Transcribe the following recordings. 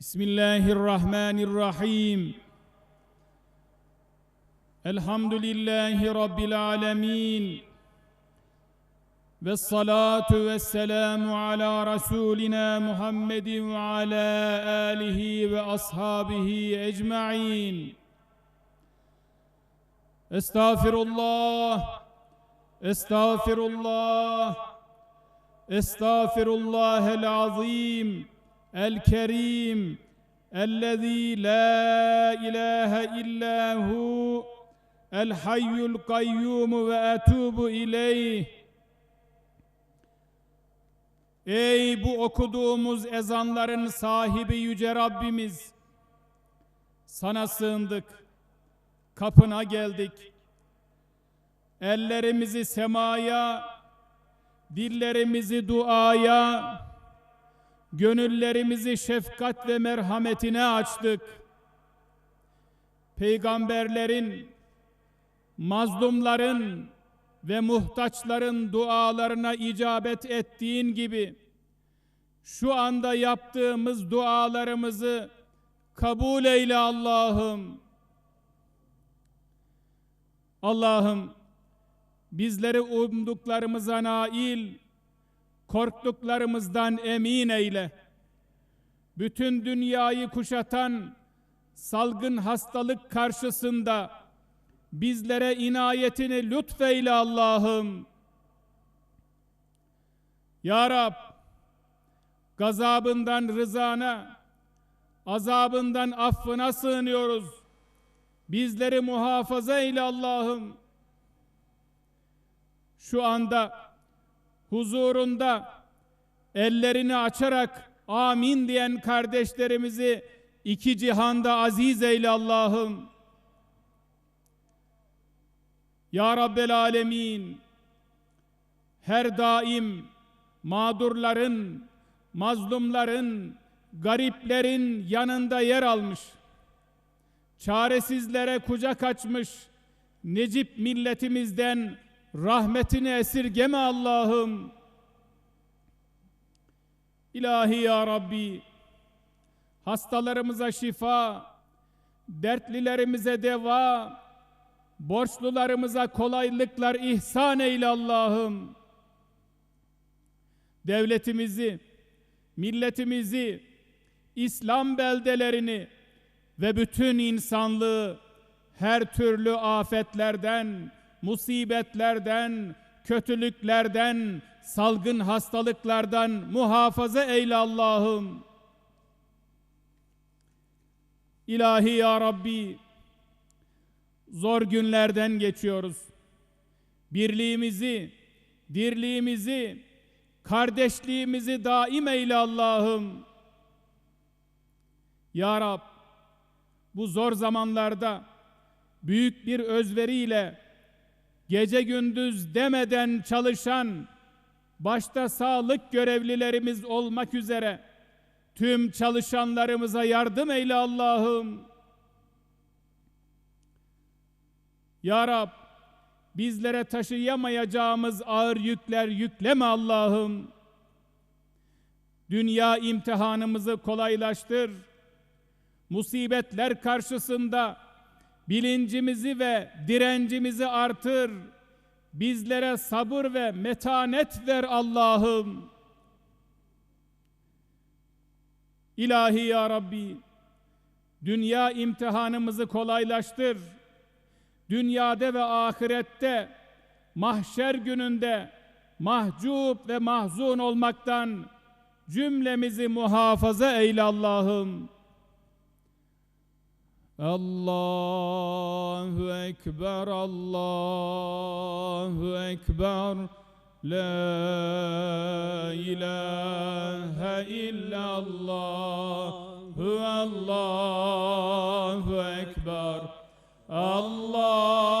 بسم الله الرحمن الرحيم الحمد لله رب العالمين والصلاة والسلام على رسولنا محمد وعلى آله وأصحابه أجمعين استغفر الله استغفر الله استغفر الله العظيم الكريم الذي لا اله الا هو الحي القيوم واتوب اليه Ey bu okuduğumuz ezanların sahibi yüce Rabbimiz sana sığındık kapına geldik ellerimizi semaya dillerimizi duaya gönüllerimizi şefkat ve merhametine açtık. Peygamberlerin, mazlumların ve muhtaçların dualarına icabet ettiğin gibi şu anda yaptığımız dualarımızı kabul eyle Allah'ım. Allah'ım bizleri umduklarımıza nail, korktuklarımızdan emin eyle. Bütün dünyayı kuşatan salgın hastalık karşısında bizlere inayetini lütfeyle Allah'ım. Ya Rab, gazabından rızana, azabından affına sığınıyoruz. Bizleri muhafaza eyle Allah'ım. Şu anda huzurunda ellerini açarak amin diyen kardeşlerimizi iki cihanda aziz eyle Allah'ım. Ya Rabbel Alemin her daim mağdurların, mazlumların, gariplerin yanında yer almış. Çaresizlere kucak açmış Necip milletimizden rahmetini esirgeme Allah'ım. İlahi ya Rabbi, hastalarımıza şifa, dertlilerimize deva, borçlularımıza kolaylıklar ihsan eyle Allah'ım. Devletimizi, milletimizi, İslam beldelerini ve bütün insanlığı her türlü afetlerden, musibetlerden, kötülüklerden, salgın hastalıklardan muhafaza eyle Allah'ım. İlahi ya Rabbi, zor günlerden geçiyoruz. Birliğimizi, dirliğimizi, kardeşliğimizi daim eyle Allah'ım. Ya Rab, bu zor zamanlarda büyük bir özveriyle gece gündüz demeden çalışan başta sağlık görevlilerimiz olmak üzere tüm çalışanlarımıza yardım eyle Allah'ım. Ya Rab bizlere taşıyamayacağımız ağır yükler yükleme Allah'ım. Dünya imtihanımızı kolaylaştır. Musibetler karşısında bilincimizi ve direncimizi artır. Bizlere sabır ve metanet ver Allah'ım. İlahi ya Rabbi, dünya imtihanımızı kolaylaştır. Dünyada ve ahirette, mahşer gününde mahcup ve mahzun olmaktan cümlemizi muhafaza eyle Allah'ım. Allahu Ekber, Allahu Ekber. La ilahe illallah. Allahu Ekber. Allahu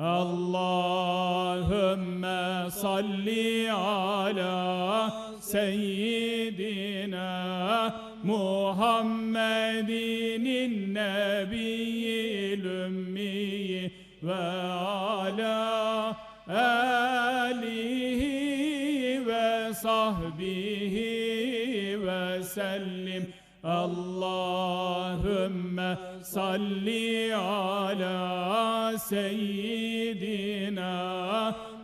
Allahümme salli ala seyyidina Muhammedinin nebiyyil ümmiyi ve ala alihi ve sahbihi ve sellim Allahümme salli ala seyyidina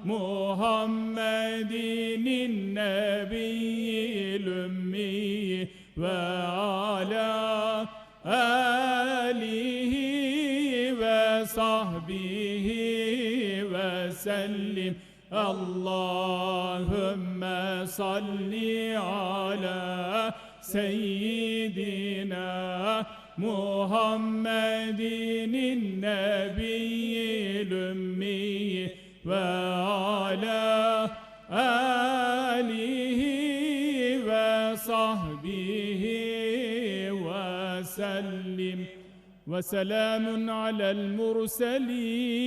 Muhammedinin nebiyyil ümmi ve ala alihi ve sahbihi ve sellim Allahümme salli ala سيدنا محمد النبي الأمي وعلى آله وصحبه وسلم. وسلام على المرسلين.